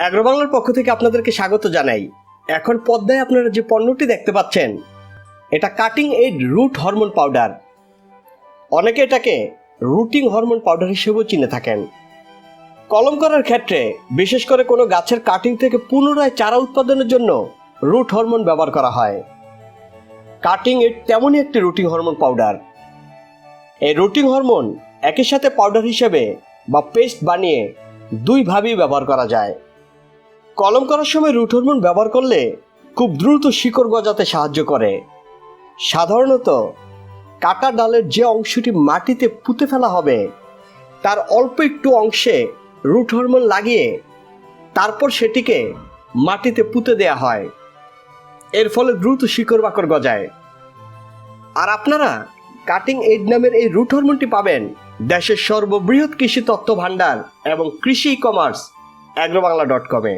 অ্যাগ্রোবাংলার পক্ষ থেকে আপনাদেরকে স্বাগত জানাই। এখন পদ্মায় আপনারা যে পণ্যটি দেখতে পাচ্ছেন, এটা cutting aid root hormone powder অনেকে এটাকে রুটিং হরমোন পাউডার হিসেবেও চিনে থাকেন। কলম করার ক্ষেত্রে, বিশেষ করে কোনো গাছের কাটিং থেকে পুনরায় চারা উৎপাদনের জন্য রুট হরমোন ব্যবহার করা হয়। কাটিং এইড তেমনই একটি রুটিং হরমোন পাউডার এই রুটিং হরমোন একই সাথে পাউডার হিসেবে বা পেস্ট বানিয়ে দুইভাবেই ব্যবহার করা যায়। কলম করার সময় রুট হরমোন ব্যবহার করলে খুব দ্রুত শিকড় গজাতে সাহায্য করে। সাধারণত কাটা ডালের যে অংশটি মাটিতে পুঁতে ফেলা হবে, তার অল্প একটু অংশে রুট হরমোন লাগিয়ে তারপর সেটিকে মাটিতে পুঁতে দেয়া হয়। এর ফলে দ্রুত শিকড় বাকড় গজায়। আর আপনারা কাটিং এইড নামের এই রুট হরমোনটি পাবেন দেশের সর্ববৃহৎ কৃষি তত্ত্ব ভাণ্ডার এবং কৃষি ই কমার্স অ্যাগ্রোবাংলা ডট কমে